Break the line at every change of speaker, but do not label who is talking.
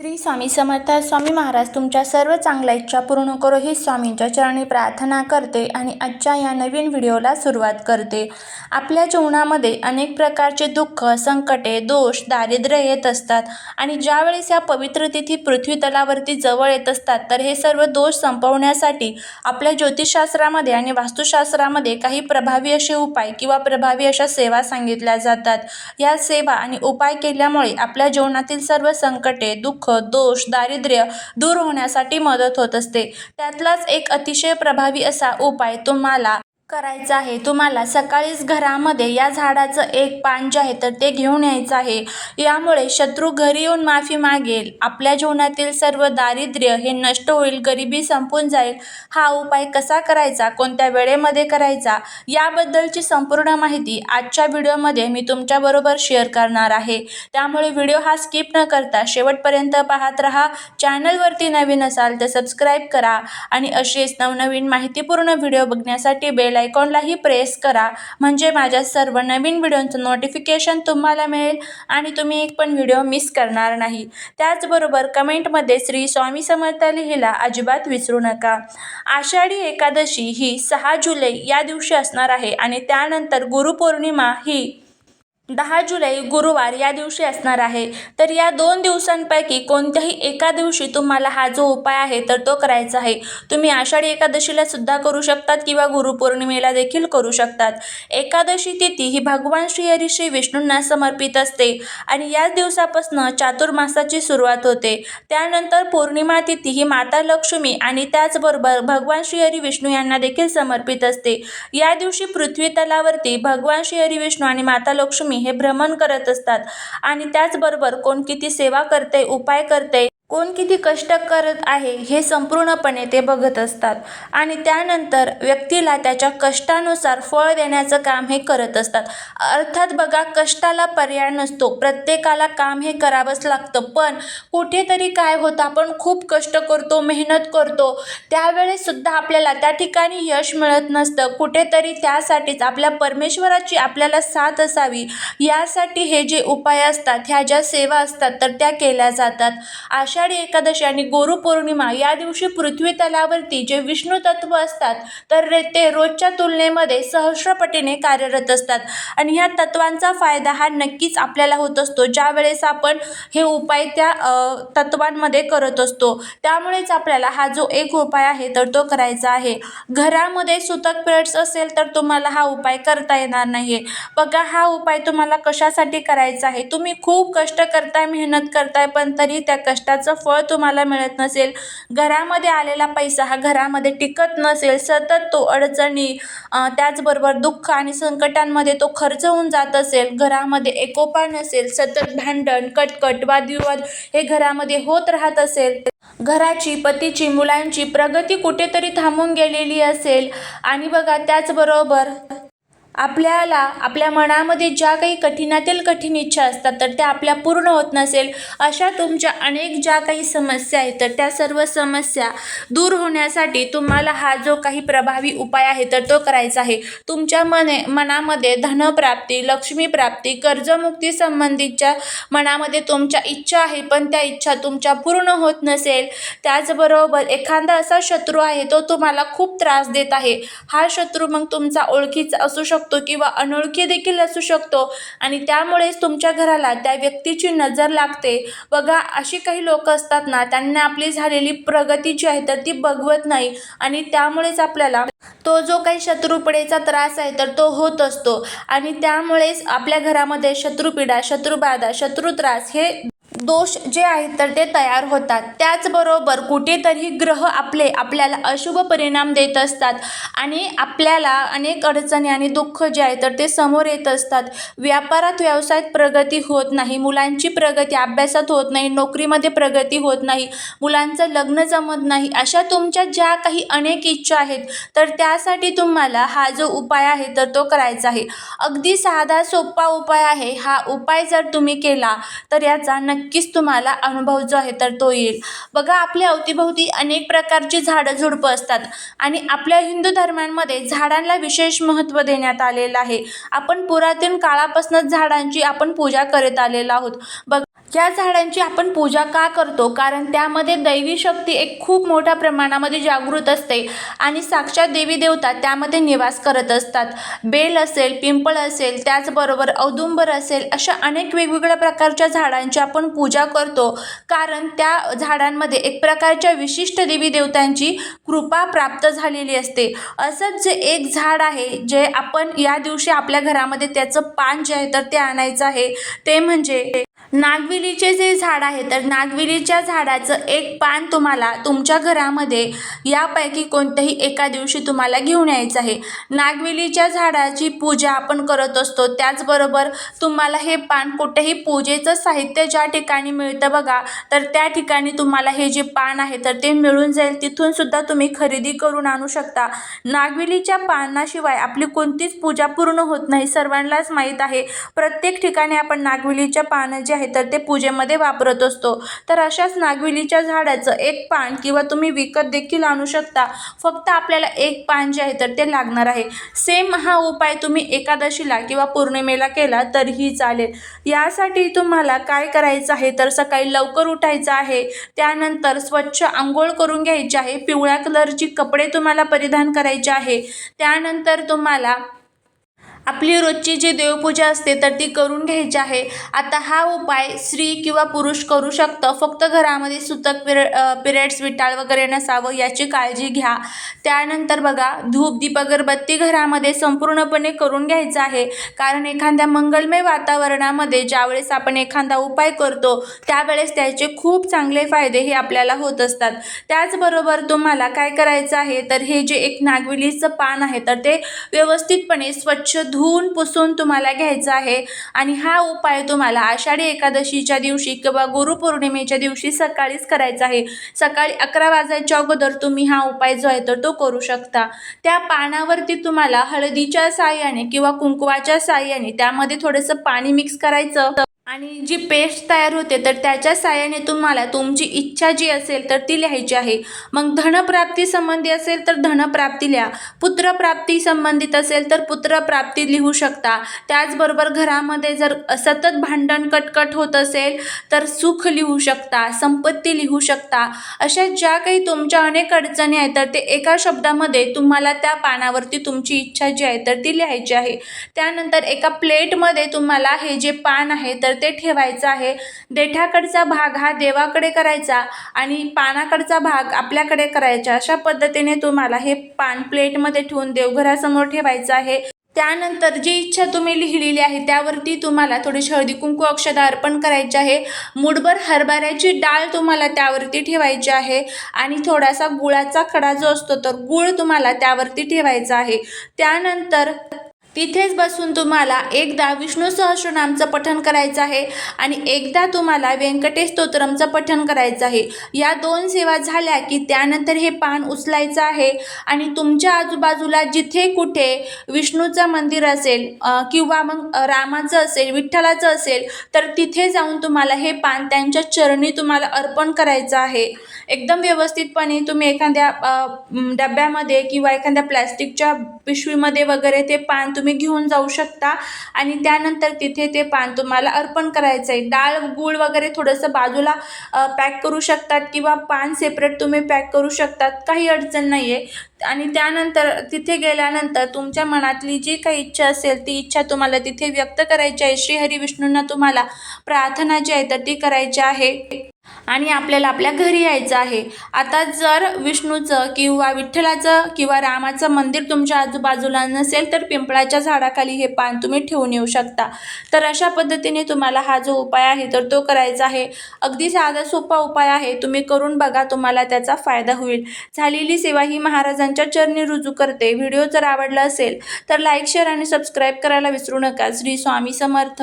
श्री स्वामी समर्थ स्वामी महाराज तुमच्या सर्व चांगल्या इच्छा पूर्ण करो ही स्वामींच्या चरणी प्रार्थना करते आणि आजच्या या नवीन व्हिडिओला सुरुवात करते. आपल्या जीवनामध्ये अनेक प्रकारचे दुःख संकटे दोष दारिद्र्य येत असतात आणि ज्यावेळेस या पवित्र तिथी पृथ्वी तलावरती जवळ येत असतात तर हे सर्व दोष संपवण्यासाठी आपल्या ज्योतिषशास्त्रामध्ये आणि वास्तुशास्त्रामध्ये काही प्रभावी असे उपाय किंवा प्रभावी अशा सेवा सांगितल्या जातात. या सेवा आणि उपाय केल्यामुळे आपल्या जीवनातील सर्व संकटे दुःख दोष दारिद्र्य दूर होण्यासाठी मदत होत असते. त्यातलाच एक अतिशय प्रभावी असा उपाय तुम्हाला करायचं आहे. तुम्हाला सकाळीच घरामध्ये या झाडाचं एक पान जे आहे तर ते घेऊन यायचं आहे. यामुळे शत्रू घरी येऊन माफी मागेल. आपल्या जीवनातील सर्व दारिद्र्य हे नष्ट होईल. गरिबी संपून जाईल. हा उपाय कसा करायचा? कोणत्या वेळेमध्ये करायचा? याबद्दलची संपूर्ण माहिती आजच्या व्हिडिओमध्ये मी तुमच्याबरोबर शेअर करणार आहे. त्यामुळे व्हिडिओ हा स्किप न करता शेवटपर्यंत पाहत राहा. चॅनलवरती नवीन असाल तर सबस्क्राईब करा. आणि अशीच नवनवीन माहितीपूर्ण व्हिडिओ बघण्यासाठी बेल आयकॉनलाही प्रेस करा. म्हणजे माझ्या सर्व नवीन व्हिडिओंचं नोटिफिकेशन तुम्हाला मिळेल आणि तुम्ही एक पण व्हिडिओ मिस करणार नाही. त्याचबरोबर कमेंटमध्ये श्री स्वामी समर्थ लिहिला अजिबात विसरू नका. आषाढी एकादशी ही सहा जुलै या दिवशी असणार आहे आणि त्यानंतर गुरुपौर्णिमा ही दहा जुलै गुरुवार या दिवशी असणार आहे. तर या दोन दिवसांपैकी कोणत्याही एका दिवशी तुम्हाला हा जो उपाय आहे तर तो करायचा आहे. तुम्ही आषाढी एकादशीला सुद्धा करू शकतात किंवा गुरुपौर्णिमेला देखील करू शकतात. एकादशी तिथी ही भगवान श्रीहरी श्री विष्णूंना समर्पित असते आणि याच दिवसापासून चातुर्मासाची सुरुवात होते. त्यानंतर पौर्णिमा तिथी ही माता लक्ष्मी आणि त्याचबरोबर भगवान श्रीहरी विष्णू यांना देखील समर्पित असते. या दिवशी पृथ्वी तलावरती भगवान श्रीहरी विष्णू आणि माता लक्ष्मी हे भ्रमण करत असतात. आणि त्याचबरोबर कोण किती सेवा करते उपाय करते कोण किती कष्ट करत आहे हे संपूर्णपणे ते बघत असतात. आणि त्यानंतर व्यक्तीला त्याच्या कष्टानुसार फळ देण्याचं काम हे करत असतात. अर्थात बघा कष्टाला पर्याय नसतो. प्रत्येकाला काम हे करावंच लागतं. पण कुठेतरी काय होतं आपण खूप कष्ट करतो मेहनत करतो. त्यावेळेससुद्धा आपल्याला त्या ठिकाणी यश मिळत नसतं. कुठेतरी त्यासाठीच आपल्या परमेश्वराची आपल्याला साथ असावी. यासाठी हे जे उपाय असतात ह्या ज्या सेवा असतात तर त्या केल्या जातात. आषाढी एकादशी आणि गुरुपौर्णिमा या दिवशी पृथ्वी तलावरती जे विष्णू तत्व असतात तर ते रोजच्या तुलनेमध्ये सहस्रपटीने कार्यरत असतात. आणि ह्या तत्वांचा फायदा हा नक्कीच आपल्याला होत असतो. ज्या वेळेस आपण हे उपाय त्या तत्वांमध्ये करत असतो त्यामुळेच आपल्याला हा जो एक उपाय आहे तर तो करायचा आहे. घरामध्ये सुतक पिरियड्स असेल तर तुम्हाला हा उपाय करता येणार नाही बघा हा उपाय तुम्हाला कशासाठी करायचा आहे? तुम्ही खूप कष्ट करताय मेहनत करताय पण तरी त्या कष्टाचं फळ तुम्हाला मिळत नसेल घरामध्ये आलेला पैसा हा घरामध्ये टिकत नसेल सतत तो अडचणी त्याचबरोबर दुःख आणि संकटांमध्ये तो खर्च होऊन जात असेल घरामध्ये एकोपा नसेल सतत भांडण कटकट वादविवाद हे घरामध्ये होत राहत असेल घराची पतीची मुलांची प्रगती कुठेतरी थांबून गेलेली असेल. आणि बघा त्याचबरोबर आपल्याला आपल्या मनामध्ये ज्या काही कठीणातील कठीण इच्छा असतात तर त्या आपल्या पूर्ण होत नसेल अशा तुमच्या अनेक ज्या काही समस्या आहेत तर त्या सर्व समस्या दूर होण्यासाठी तुम्हाला हा जो काही प्रभावी उपाय आहे तर तो करायचा आहे. तुमच्या मने मनामध्ये धनप्राप्ती लक्ष्मीप्राप्ती कर्जमुक्ती संबंधीच्या मनामध्ये तुमच्या इच्छा आहे पण त्या इच्छा तुमच्या पूर्ण होत नसेल त्याचबरोबर एखादा असा शत्रू आहे तो तुम्हाला खूप त्रास देत आहे. हा शत्रू मग तुमचा ओळखीचा असू शकतो. किंवा अनोळखी देखील असू शकतो. आणि त्यामुळेच तुमच्या घराला त्या व्यक्तीची नजर लागते. बघा अशी काही लोक असतात ना त्यांना आपली झालेली प्रगती जी आहे तर ती बघवत नाही. आणि त्यामुळेच आपल्याला तो जो काही शत्रुपिडेचा त्रास आहे तर तो होत असतो. आणि त्यामुळेच आपल्या घरामध्ये शत्रुपीडा शत्रुबाधा शत्रुत्रास हे दोष जे आहेत तर ते तयार होतात. त्याचबरोबर कुठेतरी ग्रह आपले आपल्याला अशुभ परिणाम देत असतात आणि आपल्याला अनेक अडचणी आणि दुःख जे आहे तर ते समोर येत असतात. व्यापारात व्यवसायात प्रगती होत नाही मुलांची प्रगती अभ्यासात होत नाही नोकरीमध्ये प्रगती होत नाही मुलांचं लग्न जमत नाही अशा तुमच्या ज्या काही अनेक इच्छा आहेत तर त्यासाठी तुम्हाला हा जो उपाय आहे तर तो करायचा आहे. अगदी साधा सोपा उपाय आहे. हा उपाय जर तुम्ही केला तर याचा नक्कीच तुम्हाला अनुभव जो आहे तर तो येईल. बघा आपल्या अवतीभोवती अनेक प्रकारची झाडं झुडपं असतात आणि आपल्या हिंदू धर्मांमध्ये झाडांना विशेष महत्त्व देण्यात आलेलं आहे. आपण पुरातन काळापासूनच झाडांची आपण पूजा करत आलेलो आहोत. बघ या झाडांची आपण पूजा का करतो? कारण त्यामध्ये दैवी शक्ती एक खूप मोठ्या प्रमाणामध्ये जागृत असते आणि साक्षात देवी देवता त्यामध्ये निवास करत असतात. बेल असेल पिंपळ असेल त्याचबरोबर औदुंबर असेल अशा अनेक वेगवेगळ्या प्रकारच्या झाडांची आपण पूजा करतो. कारण त्या झाडांमध्ये एक प्रकारच्या विशिष्ट देवी देवतांची कृपा प्राप्त झालेली असते. असंच जे एक झाड आहे जे आपण या दिवशी आपल्या घरामध्ये त्याचं पान जे आहे तर ते आणायचं आहे. ते म्हणजे नागवी नागविलीचे जे झाड आहे तर नागविलीच्या झाडाचं एक पान तुम्हाला तुमच्या घरामध्ये यापैकी कोणत्याही एका दिवशी तुम्हाला घेऊन यायचं आहे. नागविलीच्या झाडाची पूजा आपण करत असतो. त्याचबरोबर तुम्हाला हे पान कुठेही पूजेचं साहित्य ज्या ठिकाणी मिळतं बघा तर त्या ठिकाणी तुम्हाला हे जे पान आहे तर ते मिळून जाईल. तिथून सुद्धा तुम्ही खरेदी करून आणू शकता. नागविलीच्या पानाशिवाय आपली कोणतीच पूजा पूर्ण होत नाही. सर्वांनाच माहीत आहे. प्रत्येक ठिकाणी आपण नागविलीच्या पानं जे आहे तर ते पूजेमध्ये वापरत असतो. तर अशाच नागविलीच्या झाडाचं एक पान किंवा तुम्ही विकत देखील आणू शकता. फक्त आपल्याला एक पान जे आहे तर ते लागणार आहे. सेम हा उपाय तुम्ही एकादशीला किंवा पौर्णिमेला केला तरीही चालेल. यासाठी तुम्हाला काय करायचं आहे तर सकाळी लवकर उठायचं आहे. त्यानंतर स्वच्छ आंघोळ करून घ्यायची आहे. पिवळ्या कलरची कपडे तुम्हाला परिधान करायचे आहे. त्यानंतर तुम्हाला आपली रोजची जी देवपूजा असते तर ती करून घ्यायची आहे. आता हा उपाय स्त्री किंवा पुरुष करू शकतं. फक्त घरामध्ये सुतक पिरे पिरियड्स विटाळ वगैरे नसावं याची काळजी घ्या. त्यानंतर बघा धूप दीप अगरबत्ती घरामध्ये संपूर्णपणे करून घ्यायचं आहे. कारण एखाद्या मंगलमय वातावरणामध्ये ज्यावेळेस आपण एखादा उपाय करतो त्यावेळेस त्याचे खूप चांगले फायदे हे आपल्याला होत असतात. त्याचबरोबर तुम्हाला काय करायचं आहे तर हे जे एक नागविलीचं पान आहे तर ते व्यवस्थितपणे स्वच्छ धुवून पुसून तुम्हाला घ्यायचं आहे. आणि हा उपाय तुम्हाला आषाढी एकादशीच्या दिवशी किंवा गुरुपौर्णिमेच्या दिवशी सकाळीच करायचा आहे. सकाळी अकरा वाजायच्या अगोदर तुम्ही हा उपाय जो आहे तर तो करू शकता. त्या पानावरती तुम्हाला हळदीच्या साह्याने किंवा कुंकवाच्या साह्याने त्यामध्ये थोडंसं पाणी मिक्स करायचं. आणि जी पेस्ट तयार होते तर त्याच्या साह्याने तुम्हाला तुमची इच्छा जी असेल तर ती लिहायची आहे. मग धनप्राप्ती संबंधी असेल तर धनप्राप्ती लिहा. पुत्रप्राप्ती संबंधित असेल तर पुत्रप्राप्ती लिहू शकता. त्याचबरोबर घरामध्ये जर सतत भांडण कटकट होत असेल तर सुख लिहू शकता संपत्ती लिहू शकता. अशा ज्या काही तुमच्या अनेक अडचणी आहेत तर ते एका शब्दामध्ये तुम्हाला त्या पानावरती तुमची इच्छा जी आहे तर ती लिहायची आहे. त्यानंतर एका प्लेटमध्ये तुम्हाला हे जे पान आहे तर ते ठेवायचं आहे. देठाकडचा भाग हा देवाकडे करायचा आणि पानाकडचा भाग आपल्याकडे करायचा. अशा पद्धतीने तुम्हाला हे पान प्लेटमध्ये ठेवून देवघरासमोर ठेवायचं आहे. त्यानंतर जी इच्छा तुम्ही लिहिलेली आहे त्यावरती तुम्हाला थोडीशी हळदी कुंकू अक्षदा अर्पण करायची आहे. मुठभर हरभऱ्याची डाळ तुम्हाला त्यावरती ठेवायची आहे आणि थोडासा गुळाचा खडा जो असतो तर गुळ तुम्हाला त्यावरती ठेवायचा आहे. त्यानंतर तिथेच बसून तुम्हाला एकदा विष्णू सहस्रनामचं पठण करायचं आहे आणि एकदा तुम्हाला व्यंकटेश स्तोत्रमचं पठण करायचं आहे. या दोन सेवा झाल्या की त्यानंतर हे पान उचलायचं आहे आणि तुमच्या आजूबाजूला जिथे कुठे विष्णूचं मंदिर असेल किंवा मग रामाचं असेल विठ्ठलाचं असेल तर तिथे जाऊन तुम्हाला हे पान त्यांच्या चरणी तुम्हाला अर्पण करायचं आहे. एकदम व्यवस्थितपणे तुम्ही एखाद्या डब्यामध्ये किंवा एखाद्या प्लॅस्टिकच्या पिशवीमध्ये वगैरे ते पान तुम्ही घेऊन जाऊ शकता. आणि त्यानंतर तिथे ते पान तुम्हाला अर्पण करायचं आहे डाळ गूळ वगैरे थोडंसं बाजूला पॅक करू शकतात किंवा पान सेपरेट तुम्ही पॅक करू शकतात. काही अडचण नाही आहे आणि त्यानंतर तिथे गेल्यानंतर तुमच्या मनातली जी काही इच्छा असेल ती इच्छा तुम्हाला तिथे व्यक्त करायची आहे. श्रीहरी विष्णूंना तुम्हाला प्रार्थना जी आहे तर ती करायची आहे. आणि आपल्याला आपल्या घरी यायचं आहे. आता जर विष्णूचं किंवा विठ्ठलाचं किंवा रामाचं मंदिर तुमच्या आजूबाजूला नसेल तर पिंपळाच्या झाडाखाली हे पान तुम्ही ठेवून येऊ शकता. तर अशा पद्धतीने तुम्हाला हा जो उपाय आहे तर तो करायचा आहे. अगदी साधा सोपा उपाय आहे. तुम्ही करून बघा तुम्हाला त्याचा फायदा होईल. झालेली सेवा ही महाराजांच्या चरणी रुजू करते. व्हिडिओ जर आवडला असेल तर लाईक शेअर आणि सबस्क्राईब करायला विसरू नका. श्री स्वामी समर्थ.